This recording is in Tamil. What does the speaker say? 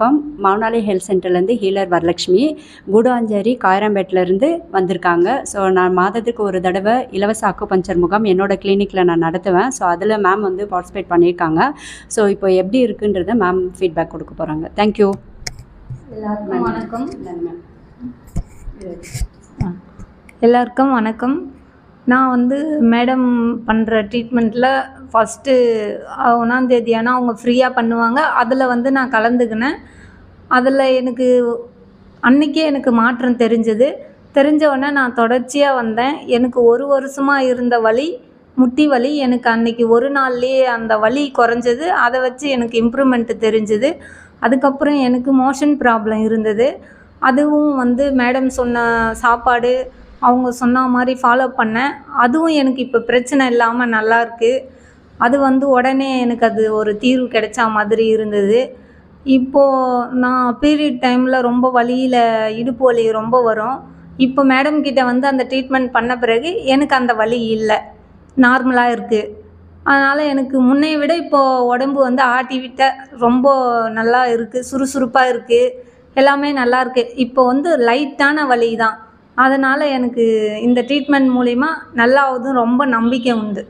வணக்கம். மௌனாலி ஹெல்த் சென்டர்லேருந்து ஹீலர் வரலட்சுமி. கூடாஞ்சேரி காயரம்பேட்டிலேருந்து வந்திருக்காங்க. ஸோ நான் மாதத்துக்கு ஒரு தடவை இலவச அக்குபஞ்சர் முகாம் என்னோட கிளினிக்கில் நான் நடத்துவேன். ஸோ அதில் மேம் வந்து பார்ட்டிசிபேட் பண்ணியிருக்காங்க. ஸோ இப்போ எப்படி இருக்குன்றதை மேம் ஃபீட்பேக் கொடுக்க போகிறாங்க தேங்க்யூ எல்லாருக்கும் வணக்கம். எல்லாருக்கும் வணக்கம். நான் வந்து மேடம் பண்ணுற ட்ரீட்மெண்ட்டில் ஃபஸ்ட்டு ஒன்றாந்தேதி ஆனால் அவங்க ஃப்ரீயாக பண்ணுவாங்க. அதில் வந்து நான் கலந்துக்கினேன். அதில் எனக்கு அன்றைக்கே எனக்கு மாற்றம் தெரிஞ்சது. தெரிஞ்ச உடனே நான் தொடர்ச்சியாக வந்தேன். எனக்கு ஒரு வருஷமாக இருந்த வலி முட்டி வலி எனக்கு அன்றைக்கி ஒரு நாள்லேயே அந்த வலி குறைஞ்சது. அதை வச்சு எனக்கு இம்ப்ரூவ்மெண்ட்டு தெரிஞ்சுது. அதுக்கப்புறம் எனக்கு மோஷன் ப்ராப்ளம் இருந்தது. அதுவும் வந்து மேடம் சொன்ன சாப்பாடு அவங்க சொன்ன மாதிரி ஃபாலோ பண்ணேன். அதுவும் எனக்கு இப்போ பிரச்சனை இல்லாமல் நல்லாருக்கு அது வந்து உடனே எனக்கு அது ஒரு தீர்வு கிடைச்சா மாதிரி இருந்தது. இப்போது நான் பீரியட் டைமில் ரொம்ப வலியில் இடுப்பு வலி ரொம்ப வரும். இப்போ மேடம் கிட்ட வந்து அந்த ட்ரீட்மெண்ட் பண்ண பிறகு எனக்கு அந்த வலி இல்லை. நார்மலாக இருக்குது அதனால் எனக்கு முன்னைய விட இப்போது உடம்பு வந்து ஆட்டி விட்ட ரொம்ப நல்லா இருக்குது சுறுசுறுப்பாக இருக்குது எல்லாமே நல்லா இருக்குது இப்போ வந்து லைட்டான வலி தான். அதனால் எனக்கு இந்த ட்ரீட்மெண்ட் மூலிமா நல்லாவதும் ரொம்ப நம்பிக்கை உண்டு.